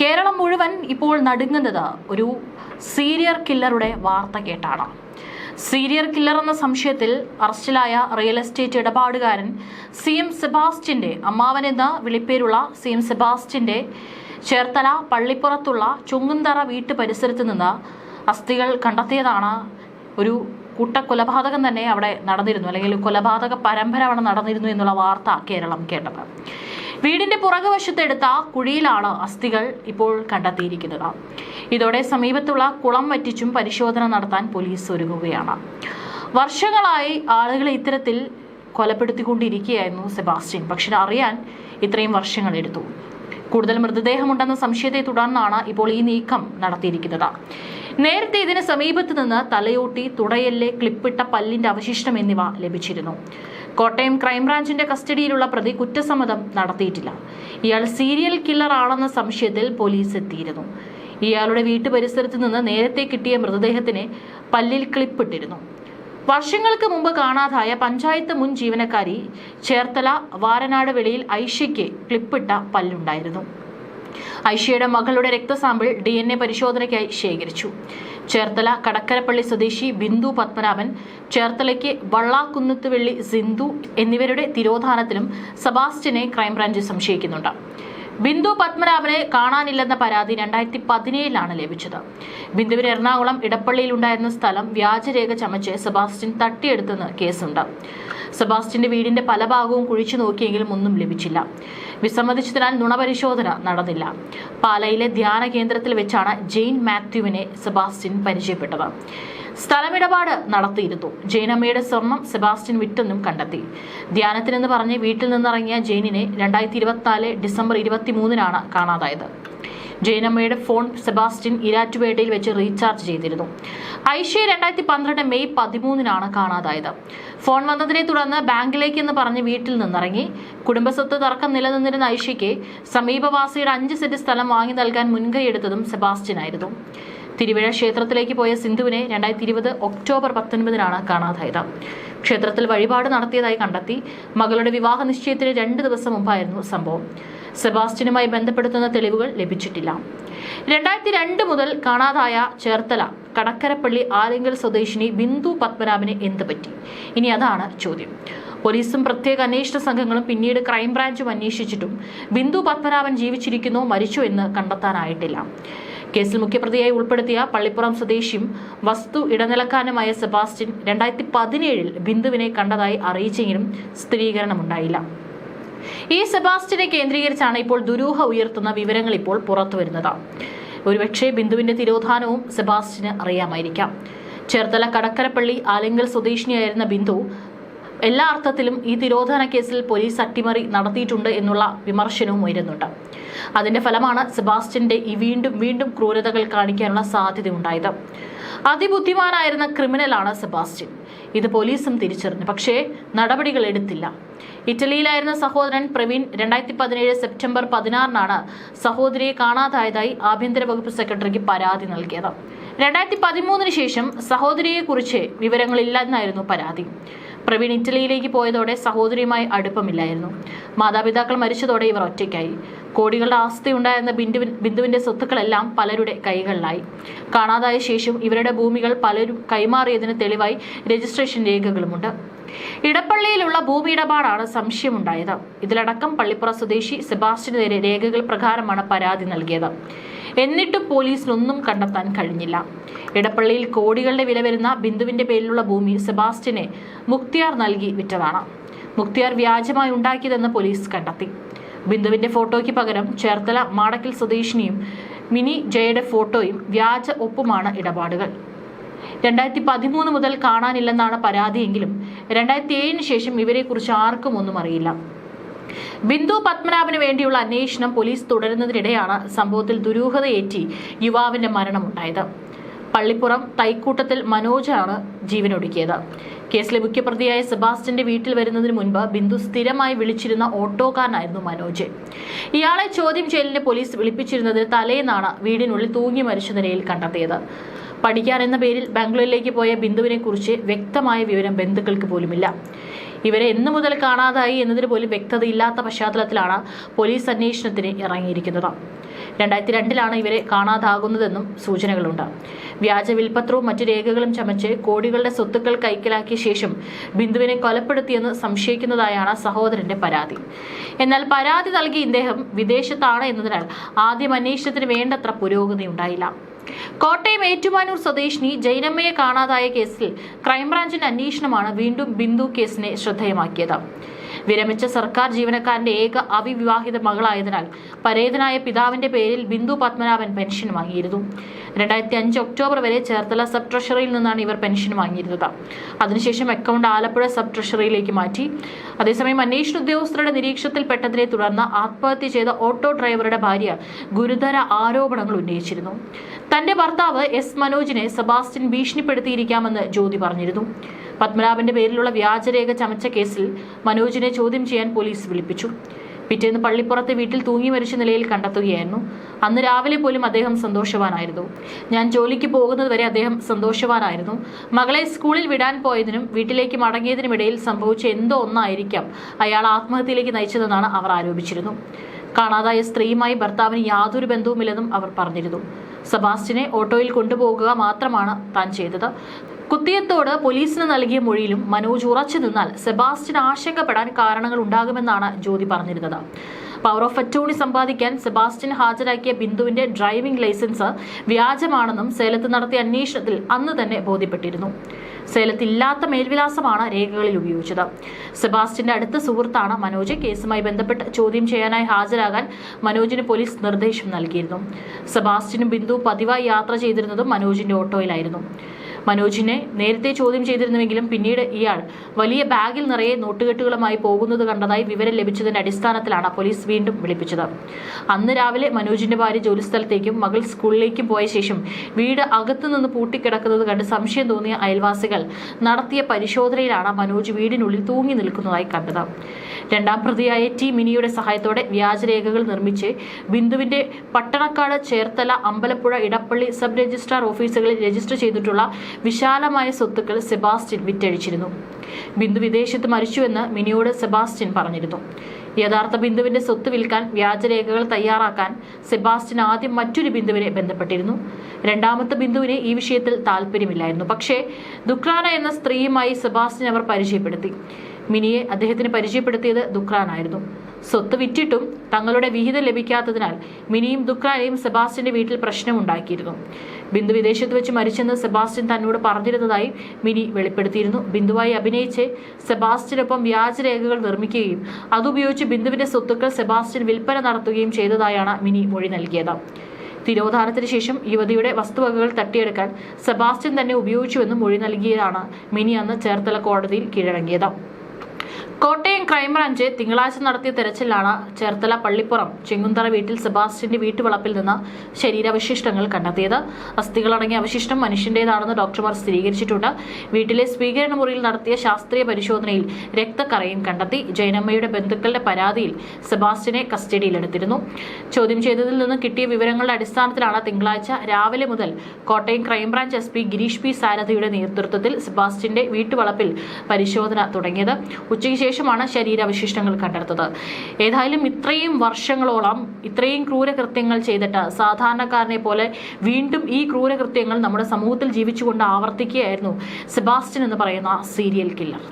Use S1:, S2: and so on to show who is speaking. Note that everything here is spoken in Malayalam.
S1: കേരളം മുഴുവൻ ഇപ്പോൾ നടുങ്ങുന്നത് ഒരു സീരിയർ കില്ലറുടെ വാർത്ത കേട്ടാണ്. സീരിയർ കില്ലർ എന്ന സംശയത്തിൽ അറസ്റ്റിലായ റിയൽ എസ്റ്റേറ്റ് ഇടപാടുകാരൻ സി എം സെബാസ്റ്റ്യന്റെ അമ്മാവൻ എന്ന വിളിപ്പേരുള്ള സി എം സെബാസ്റ്റ്യന്റെ ചേർത്തല പള്ളിപ്പുറത്തുള്ള ചുങ്ങുന്തറ വീട്ടു പരിസരത്ത് നിന്ന് അസ്ഥികൾ കണ്ടെത്തിയതാണ് ഒരു കൂട്ടക്കൊലപാതകം തന്നെ അവിടെ നടന്നിരുന്നു. അല്ലെങ്കിൽ കൊലപാതക പരമ്പര അവിടെ നടന്നിരുന്നു എന്നുള്ള വാർത്ത കേരളം കേട്ടത്. വീടിന്റെ പുറകുവശത്തെടുത്ത കുഴിയിലാണ് അസ്ഥികൾ ഇപ്പോൾ കണ്ടെത്തിയിരിക്കുന്നത്. ഇതോടെ സമീപത്തുള്ള കുളം വറ്റിച്ചും പരിശോധന നടത്താൻ പോലീസ് ഒരുങ്ങുകയാണ്. വർഷങ്ങളായി ആളുകളെ ഇത്തരത്തിൽ കൊലപ്പെടുത്തിക്കൊണ്ടിരിക്കുകയായിരുന്നു സെബാസ്റ്റ്യൻ. പക്ഷെ അറിയാൻ ഇത്രയും വർഷങ്ങൾ എടുത്തു. കൂടുതൽ മൃതദേഹമുണ്ടെന്ന സംശയത്തെ തുടർന്നാണ് ഇപ്പോൾ ഈ നീക്കം നടത്തിയിരിക്കുന്നത്. നേരത്തെ ഇതിന് സമീപത്ത് നിന്ന് തലയോട്ടി തുടയല്ലെ ക്ലിപ്പിട്ട പല്ലിന്റെ അവശിഷ്ടം എന്നിവ ലഭിച്ചിരുന്നു. കോട്ടയം ക്രൈംബ്രാഞ്ചിന്റെ കസ്റ്റഡിയിലുള്ള പ്രതി കുറ്റസമ്മതം നടത്തിയിട്ടില്ല. ഇയാൾ സീരിയൽ കില്ലർ ആണെന്ന സംശയത്തിൽ പോലീസ് എത്തിയിരുന്നു. ഇയാളുടെ വീട്ടു പരിസരത്ത് നിന്ന് നേരത്തെ കിട്ടിയ മൃതദേഹത്തിന് പല്ലിൽ ക്ലിപ്പിട്ടിരുന്നു വർഷങ്ങൾക്ക് മുമ്പ് കാണാതായ പഞ്ചായത്ത് മുൻ ജീവനക്കാരി ചേർത്തല വാരനാട് വെളിയിൽ ഐഷയ്ക്ക് ക്ലിപ്പിട്ട പല്ലുണ്ടായിരുന്നു. ഐഷയുടെ മകളുടെ രക്തസാമ്പിൾ ഡി എൻ എ പരിശോധനയ്ക്കായി ശേഖരിച്ചു. ചേർത്തല കടക്കരപ്പള്ളി സ്വദേശി ബിന്ദു പത്മനാഭൻ ചേർത്തലയ്ക്ക് വള്ളാക്കുന്നത്തുവെള്ളി സിന്ധു എന്നിവരുടെ തിരോധാനത്തിലും സബാസ്റ്റിനെ ക്രൈംബ്രാഞ്ച് സംശയിക്കുന്നുണ്ട്. ബിന്ദു പത്മനാഭനെ കാണാനില്ലെന്ന പരാതി രണ്ടായിരത്തി പതിനേഴിലാണ് ലഭിച്ചത്. ബിന്ദുവിന് എറണാകുളം ഇടപ്പള്ളിയിൽ ഉണ്ടായിരുന്ന സ്ഥലം വ്യാജരേഖ ചമച്ച് സെബാസ്റ്റ്യൻ തട്ടിയെടുത്തെന്ന് കേസുണ്ട്. സെബാസ്റ്റ്യന്റെ വീടിന്റെ പല ഭാഗവും കുഴിച്ചു നോക്കിയെങ്കിലും ഒന്നും ലഭിച്ചില്ല. വിസമ്മതിച്ചതിനാൽ നുണപരിശോധന നടന്നില്ല. പാലയിലെ ധ്യാന കേന്ദ്രത്തിൽ വെച്ചാണ് ജെയിൻ മാത്യുവിനെ സെബാസ്റ്റ്യൻ പരിചയപ്പെട്ടത്. സ്ഥലമിടപാട് നടത്തിയിരുന്നു. ജൈനമ്മയുടെ സ്വർണം സെബാസ്റ്റ്യൻ വിറ്റെന്നും കണ്ടെത്തി. ധ്യാനത്തിനെന്ന് പറഞ്ഞ് വീട്ടിൽ നിന്നിറങ്ങിയ ജെയിനിനെ രണ്ടായിരത്തി ഇരുപത്തിനാല് ഡിസംബർ ഇരുപത്തിമൂന്നിനാണ് കാണാതായത്. ജയനമ്മയുടെ ഫോൺ സെബാസ്റ്റ്യൻ ഇരാറ്റുപേട്ടയിൽ വെച്ച് റീചാർജ് ചെയ്തിരുന്നു. ഐഷയെ രണ്ടായിരത്തി പന്ത്രണ്ട് മെയ് പതിമൂന്നിനാണ് കാണാതായത്. ഫോൺ വന്നതിനെ തുടർന്ന് ബാങ്കിലേക്ക് എന്ന് പറഞ്ഞ് വീട്ടിൽ നിന്നിറങ്ങി. കുടുംബസ്വത്ത് തർക്കം നിലനിന്നിരുന്ന ഐഷയ്ക്ക് സമീപവാസിയുടെ അഞ്ച് സെന്റ് സ്ഥലം വാങ്ങി നൽകാൻ മുൻകൈയെടുത്തതും സെബാസ്റ്റ്യൻ ആയിരുന്നു. തിരുവിഴ ക്ഷേത്രത്തിലേക്ക് പോയ സിന്ധുവിനെ രണ്ടായിരത്തി ഇരുപത് ഒക്ടോബർ പത്തൊൻപതിനാണ് കാണാതായത്. ക്ഷേത്രത്തിൽ വഴിപാട് നടത്തിയതായി കണ്ടെത്തി. മകളുടെ വിവാഹ നിശ്ചയത്തിന് രണ്ട് ദിവസം മുമ്പായിരുന്നു സംഭവം. സെബാസ്റ്റ്യനുമായി ബന്ധപ്പെടുത്തുന്ന തെളിവുകൾ ലഭിച്ചിട്ടില്ല. രണ്ടായിരത്തി രണ്ട് മുതൽ കാണാതായ ചേർത്തല കടക്കരപ്പള്ളി ആലിങ്കൽ സ്വദേശിനി ബിന്ദു പത്മനാഭന് എന്ത് പറ്റി? ഇനി അതാണ് ചോദ്യം. പോലീസും പ്രത്യേക അന്വേഷണ സംഘങ്ങളും പിന്നീട് ക്രൈംബ്രാഞ്ചും അന്വേഷിച്ചിട്ടും ബിന്ദു പത്മനാഭൻ ജീവിച്ചിരിക്കുന്നോ മരിച്ചോ എന്ന് കണ്ടെത്താനായിട്ടില്ല. കേസിൽ മുഖ്യപ്രതിയായി ഉൾപ്പെടുത്തിയ പള്ളിപ്പുറം സ്വദേശിയും വസ്തു ഇടനിലക്കാരനുമായ സെബാസ്റ്റ്യൻ രണ്ടായിരത്തി പതിനേഴിൽ ബിന്ദുവിനെ കണ്ടതായി അറിയിച്ചെങ്കിലും സ്ഥിരീകരണമുണ്ടായില്ല. ഈ സെബാസ്റ്റിനെ കേന്ദ്രീകരിച്ചാണ് ഇപ്പോൾ ദുരൂഹ ഉയർത്തുന്ന വിവരങ്ങൾ ഇപ്പോൾ പുറത്തു വരുന്നത് ഒരുപക്ഷെ ബിന്ദുവിന്റെ തിരോധാനവും സെബാസ്റ്റിന് അറിയാമായിരിക്കാം. ചേർത്തല കടക്കരപ്പള്ളി ആലിങ്കൽ സ്വദേശിനിയായിരുന്ന ബിന്ദു എല്ലാ അർത്ഥത്തിലും ഈ തിരോധാന കേസിൽ പോലീസ് അട്ടിമറി നടത്തിയിട്ടുണ്ട് എന്നുള്ള വിമർശനവും ഉയരുന്നുണ്ട്. അതിന്റെ ഫലമാണ് സെബാസ്റ്റ്യന്റെ ഈ വീണ്ടും വീണ്ടും ക്രൂരതകൾ കാണിക്കാനുള്ള സാധ്യതയുണ്ടായത്. അതിബുദ്ധിമാനായിരുന്ന ക്രിമിനലാണ് സെബാസ്റ്റ്യൻ. ഇത് പോലീസും തിരിച്ചറിഞ്ഞു. പക്ഷേ നടപടികൾ എടുത്തില്ല. ഇറ്റലിയിലായിരുന്ന സഹോദരൻ പ്രവീൺ രണ്ടായിരത്തി പതിനേഴ് സെപ്റ്റംബർ പതിനാറിനാണ് സഹോദരിയെ കാണാതായതായി ആഭ്യന്തര വകുപ്പ് സെക്രട്ടറിക്ക് പരാതി നൽകിയത്. രണ്ടായിരത്തി പതിമൂന്നിന് ശേഷം സഹോദരിയെ കുറിച്ച് വിവരങ്ങളില്ലെന്നായിരുന്നു പരാതി. പ്രവീൺ ഇറ്റലിയിലേക്ക് പോയതോടെ സഹോദരിയുമായി അടുപ്പമില്ലായിരുന്നു. മാതാപിതാക്കൾ മരിച്ചതോടെ ഇവർ ഒറ്റയ്ക്കായി. കോടികളുടെ ആസ്തിയുണ്ടായിരുന്ന ബിന്ദു ബിന്ദുവിന്റെ സ്വത്തുക്കളെല്ലാം പലരുടെ കൈകളിലായി. കാണാതായ ശേഷം ഇവരുടെ ഭൂമികൾ പലരും കൈമാറിയതിന് തെളിവായി രജിസ്ട്രേഷൻ രേഖകളുമുണ്ട്. ഇടപ്പള്ളിയിലുള്ള ഭൂമി ഇടപാടാണ് സംശയമുണ്ടായത്. ഇതിലടക്കം പള്ളിപ്പുറ സ്വദേശി സെബാസ്റ്റ്യനെതിരെ രേഖകൾ പ്രകാരമാണ് പരാതി നൽകിയത്. എന്നിട്ടും പോലീസിനൊന്നും കണ്ടെത്താൻ കഴിഞ്ഞില്ല. ഇടപ്പള്ളിയിൽ കോടികളുടെ വില വരുന്ന ബിന്ദുവിന്റെ പേരിലുള്ള ഭൂമി സെബാസ്റ്റ്യനെ മുക്തിയാർ നൽകി വിറ്റതാണ്. മുക്തിയാർ വ്യാജമായി ഉണ്ടാക്കിയതെന്ന് പോലീസ് കണ്ടെത്തി. ബിന്ദുവിന്റെ ഫോട്ടോയ്ക്ക് പകരം ചേർത്തല മാടക്കിൽ സ്വദേശിനിയും മിനി ജയയുടെ ഫോട്ടോയും വ്യാജ ഒപ്പുമാണ് ഇടപാടുകൾ. രണ്ടായിരത്തി പതിമൂന്ന് മുതൽ കാണാനില്ലെന്നാണ് പരാതിയെങ്കിലും രണ്ടായിരത്തി ഏഴിന് ശേഷം ഇവരെക്കുറിച്ച് ആർക്കും ഒന്നും അറിയില്ല. ബിന്ദു പത്മനാഭന് വേണ്ടിയുള്ള അന്വേഷണം പോലീസ് തുടരുന്നതിനിടെയാണ് സംഭവത്തിൽ ദുരൂഹതയേറ്റി യുവാവിന്റെ മരണമുണ്ടായത്. പള്ളിപ്പുറം തൈക്കൂട്ടത്തിൽ മനോജാണ് ജീവനൊടുക്കിയത്. കേസിലെ മുഖ്യപ്രതിയായ സെബാസ്റ്റ്യന്റെ വീട്ടിൽ വരുന്നതിന് മുൻപ് ബിന്ദു സ്ഥിരമായി വിളിച്ചിരുന്ന ഓട്ടോക്കാരനായിരുന്നു മനോജ്. ഇയാളെ ചോദ്യം ചെയ്യലിന് പോലീസ് വിളിപ്പിച്ചിരുന്നത് തലേന്നാണ് വീടിനുള്ളിൽ തൂങ്ങി മരിച്ച നിലയിൽ കണ്ടെത്തിയത്. പഠിക്കാൻ എന്ന പേരിൽ ബാംഗ്ലൂരിലേക്ക് പോയ ബിന്ദുവിനെ കുറിച്ച് വ്യക്തമായ വിവരം ബന്ധുക്കൾക്ക് പോലുമില്ല. ഇവരെ എന്നു മുതൽ കാണാതായി എന്നതിന് പോലും വ്യക്തതയില്ലാത്ത പശ്ചാത്തലത്തിലാണ് പോലീസ് അന്വേഷണത്തിന് ഇറങ്ങിയിരിക്കുന്നത്. രണ്ടായിരത്തി രണ്ടിലാണ് ഇവരെ കാണാതാകുന്നതെന്നും സൂചനകളുണ്ട്. വ്യാജ വിൽപത്രവും മറ്റു രേഖകളും ചമച്ച് കോടികളുടെ സ്വത്തുക്കൾ കൈക്കലാക്കിയ ശേഷം ബിന്ദുവിനെ കൊലപ്പെടുത്തിയെന്ന് സംശയിക്കുന്നതായാണ് സഹോദരന്റെ പരാതി. എന്നാൽ പരാതി നൽകിയ ഇദ്ദേഹം വിദേശത്താണ് എന്നതിനാൽ ആദ്യം അന്വേഷണത്തിന് വേണ്ടത്ര പുരോഗതി ഉണ്ടായില്ല. കോട്ടയം ഏറ്റുമാനൂർ സ്വദേശിനി ജൈനമ്മയെ കാണാതായ കേസിൽ ക്രൈംബ്രാഞ്ചിന്റെ അന്വേഷണമാണ് വീണ്ടും ബിന്ദു കേസിനെ ശ്രദ്ധേയമാക്കിയത്. വിരമിച്ച സർക്കാർ ജീവനക്കാരന്റെ ഏക അവിവിവാഹിത മകളായതിനാൽ പരേതനായ പിതാവിന്റെ പേരിൽ ബിന്ദു പത്മനാഭൻ പെൻഷൻ വാങ്ങിയിരുന്നു. രണ്ടായിരത്തി അഞ്ച് ഒക്ടോബർ വരെ ചേർത്തല സബ് ട്രഷറിയിൽ നിന്നാണ് ഇവർ പെൻഷൻ വാങ്ങിയിരുന്നത്. അതിനുശേഷം അക്കൗണ്ട് ആലപ്പുഴ സബ് ട്രഷറിയിലേക്ക് മാറ്റി. അതേസമയം അന്വേഷണ ഉദ്യോഗസ്ഥരുടെ നിരീക്ഷണത്തിൽപ്പെട്ടതിനെ തുടർന്ന് ആത്മഹത്യ ചെയ്ത ഓട്ടോ ഡ്രൈവറുടെ ഭാര്യ ഗുരുതര ആരോപണങ്ങൾ ഉന്നയിച്ചിരുന്നു. തന്റെ ഭർത്താവ് എസ് മനോജിനെ സെബാസ്റ്റ്യൻ ഭീഷണിപ്പെടുത്തിയിരിക്കാമെന്ന് ജ്യോതി പറഞ്ഞിരുന്നു. പത്മനാഭന്റെ പേരിലുള്ള വ്യാജരേഖ ചമച്ച കേസിൽ മനോജിനെ ചോദ്യം ചെയ്യാൻ പോലീസ് വിളിപ്പിച്ചു. പിറ്റേന്ന് പള്ളിപ്പുറത്ത് വീട്ടിൽ തൂങ്ങി മരിച്ച നിലയിൽ കണ്ടെത്തുകയായിരുന്നു. അന്ന് രാവിലെ പോലും അദ്ദേഹം സന്തോഷവാനായിരുന്നു. ഞാൻ ജോലിക്ക് പോകുന്നത് വരെ അദ്ദേഹം സന്തോഷവാനായിരുന്നു. മകളെ സ്കൂളിൽ വിടാൻ പോയതിനും വീട്ടിലേക്ക് മടങ്ങിയതിനുമിടയിൽ സംഭവിച്ച എന്തോ ഒന്നായിരിക്കാം അയാൾ ആത്മഹത്യയിലേക്ക് നയിച്ചതെന്നാണ് അവർ ആരോപിച്ചിരുന്നു. കാണാതായ സ്ത്രീയുമായി ഭർത്താവിന് യാതൊരു ബന്ധവുമില്ലെന്നും അവർ പറഞ്ഞിരുന്നു. സെബാസ്റ്റിനെ ഓട്ടോയിൽ കൊണ്ടുപോകുക മാത്രമാണ് താൻ ചെയ്തത്. കുത്തിയത്തോട് പോലീസിന് നൽകിയ മൊഴിയിലും മനോജ് ഉറച്ചു നിന്നാൽ സെബാസ്റ്റ്യൻ ആശങ്കപ്പെടാൻ കാരണങ്ങൾ ഉണ്ടാകുമെന്നാണ് ജ്യോതി പറഞ്ഞിരുന്നത്. പവർ ഓഫ് അറ്റോണി സമ്പാദിക്കാൻ സെബാസ്റ്റ്യൻ ഹാജരാക്കിയ ബിന്ദുവിന്റെ ഡ്രൈവിംഗ് ലൈസൻസ് വ്യാജമാണെന്നും സേലത്ത് നടത്തിയ അന്വേഷണത്തിൽ അന്ന് തന്നെ ബോധ്യപ്പെട്ടിരുന്നു. സേലത്തില്ലാത്ത മേൽവിലാസമാണ് രേഖകളിൽ ഉപയോഗിച്ചത്. സെബാസ്റ്റ്യന്റെ അടുത്ത സുഹൃത്താണ് മനോജ്. കേസുമായി ബന്ധപ്പെട്ട് ചോദ്യം ചെയ്യാനായി ഹാജരാകാൻ മനോജിന് പോലീസ് നിർദ്ദേശം നൽകിയിരുന്നു. സെബാസ്റ്റ്യനും ബിന്ദു പതിവായി യാത്ര ചെയ്തിരുന്നതും മനോജിന്റെ ഓട്ടോയിലായിരുന്നു. മനോജിനെ നേരത്തെ ചോദ്യം ചെയ്തിരുന്നുവെങ്കിലും പിന്നീട് ഇയാൾ വലിയ ബാഗിൽ നിറയെ നോട്ടുകെട്ടുകളുമായി പോകുന്നത് കണ്ടതായി വിവരം ലഭിച്ചതിന്റെ അടിസ്ഥാനത്തിലാണ് പോലീസ് വീണ്ടും വിളിപ്പിച്ചത്. അന്ന് രാവിലെ മനോജിന്റെ ഭാര്യ ജോലിസ്ഥലത്തേക്കും മകൾ സ്കൂളിലേക്കും പോയ ശേഷം വീട് അകത്തുനിന്ന് പൂട്ടിക്കിടക്കുന്നത് കണ്ട് സംശയം തോന്നിയ അയൽവാസികൾ നടത്തിയ പരിശോധനയിലാണ് മനോജ് വീടിനുള്ളിൽ തൂങ്ങി നിൽക്കുന്നതായി കണ്ടത്. രണ്ടാം പ്രതിയായ ടി മിനിയുടെ സഹായത്തോടെ വ്യാജരേഖകൾ നിർമ്മിച്ച് ബിന്ദുവിന്റെ പട്ടണക്കാട് ചേർത്തല അമ്പലപ്പുഴ ഇടപ്പള്ളി സബ് രജിസ്ട്രാർ ഓഫീസുകളിൽ രജിസ്റ്റർ ചെയ്തിട്ടുള്ള വിശാലമായ സ്വത്തുക്കൾ സെബാസ്റ്റ്യൻ വിറ്റഴിച്ചിരുന്നു. ബിന്ദു വിദേശത്ത് മരിച്ചുവെന്ന് മിനിയോട് സെബാസ്റ്റ്യൻ പറഞ്ഞിരുന്നു. യഥാർത്ഥ ബിന്ദുവിന്റെ സ്വത്ത് വിൽക്കാൻ വ്യാജരേഖകൾ തയ്യാറാക്കാൻ സെബാസ്റ്റ്യൻ ആദ്യം മറ്റൊരു ബിന്ദുവിനെ ബന്ധപ്പെട്ടിരുന്നു. രണ്ടാമത്തെ ബിന്ദുവിന് ഈ വിഷയത്തിൽ താല്പര്യമില്ലായിരുന്നു പക്ഷേ ദുക്രാന എന്ന സ്ത്രീയുമായി സെബാസ്റ്റ്യൻ അവർ പരിചയപ്പെടുത്തി. മിനിയെ അദ്ദേഹത്തിന് പരിചയപ്പെടുത്തിയത് ദുക്രാനായിരുന്നു സ്വത്ത് വിറ്റിട്ടും തങ്ങളുടെ വിഹിതം ലഭിക്കാത്തതിനാൽ മിനിയും ദുക്രാനയും സെബാസ്റ്റ്യന്റെ വീട്ടിൽ പ്രശ്നമുണ്ടാക്കിയിരുന്നു. ബിന്ദു വിദേശത്ത് വെച്ച് മരിച്ചെന്ന് സെബാസ്റ്റ്യൻ തന്നോട് പറഞ്ഞിരുന്നതായി മിനി വെളിപ്പെടുത്തിയിരുന്നു. ബിന്ദുവായി അഭിനയിച്ച് സെബാസ്റ്റ്യനൊപ്പം വ്യാജരേഖകൾ നിർമ്മിക്കുകയും അതുപയോഗിച്ച് ബിന്ദുവിന്റെ സ്വത്തുക്കൾ സെബാസ്റ്റ്യൻ വിൽപ്പന നടത്തുകയും ചെയ്തതായാണ് മിനി മൊഴി നൽകിയത്. തിരോധാനത്തിന് ശേഷം യുവതിയുടെ വസ്തുവകകൾ തട്ടിയെടുക്കാൻ സെബാസ്റ്റ്യൻ തന്നെ ഉപയോഗിച്ചുവെന്നും മൊഴി നൽകിയതാണ് മിനി അന്ന് ചേർത്തല കോടതിയിൽ കീഴടങ്ങിയത്. കോട്ടയം ക്രൈംബ്രാഞ്ച് തിങ്കളാഴ്ച നടത്തിയ തെരച്ചിലാണ് ചേർത്തല പള്ളിപ്പുറം ചെങ്ങുന്തറ വീട്ടിൽ സെബാസ്റ്റ്യന്റെ വീട്ടുവളപ്പിൽ നിന്ന് ശരീരാവശിഷ്ടങ്ങൾ കണ്ടെത്തിയത്. അസ്ഥികളടങ്ങിയ അവശിഷ്ടം മനുഷ്യന്റേതാണെന്ന് ഡോക്ടർമാർ സ്ഥിരീകരിച്ചിട്ടുണ്ട്. വീട്ടിലെ സ്വീകരണ മുറിയിൽ നടത്തിയ ശാസ്ത്രീയ പരിശോധനയിൽ രക്തക്കറയും കണ്ടെത്തി. ജൈനമ്മയുടെ ബന്ധുക്കളുടെ പരാതിയിൽ സെബാസ്റ്റ്യനെ കസ്റ്റഡിയിലെടുത്തിരുന്നു. ചോദ്യം ചെയ്തതിൽ നിന്ന് കിട്ടിയ വിവരങ്ങളുടെ അടിസ്ഥാനത്തിലാണ് തിങ്കളാഴ്ച രാവിലെ മുതൽ Kottayam crime branch S P Girish P സാരഥിയുടെ നേതൃത്വത്തിൽ സെബാസ്റ്റ്യന്റെ വീട്ടുവളപ്പിൽ പരിശോധന തുടങ്ങിയത്. ഉച്ചയ്ക്ക് ശേഷമാണ് ശരീരാവശിഷ്ടങ്ങൾ കണ്ടെടുത്തത്. ഏതായാലും ഇത്രയും വർഷങ്ങളോളം ഇത്രയും ക്രൂരകൃത്യങ്ങൾ ചെയ്തിട്ട് സാധാരണക്കാരനെ പോലെ വീണ്ടും ഈ ക്രൂരകൃത്യങ്ങൾ നമ്മുടെ സമൂഹത്തിൽ ജീവിച്ചുകൊണ്ട് ആവർത്തിക്കുകയായിരുന്നു സെബാസ്റ്റ്യൻ എന്ന് പറയുന്ന സീരിയൽ കില്ലർ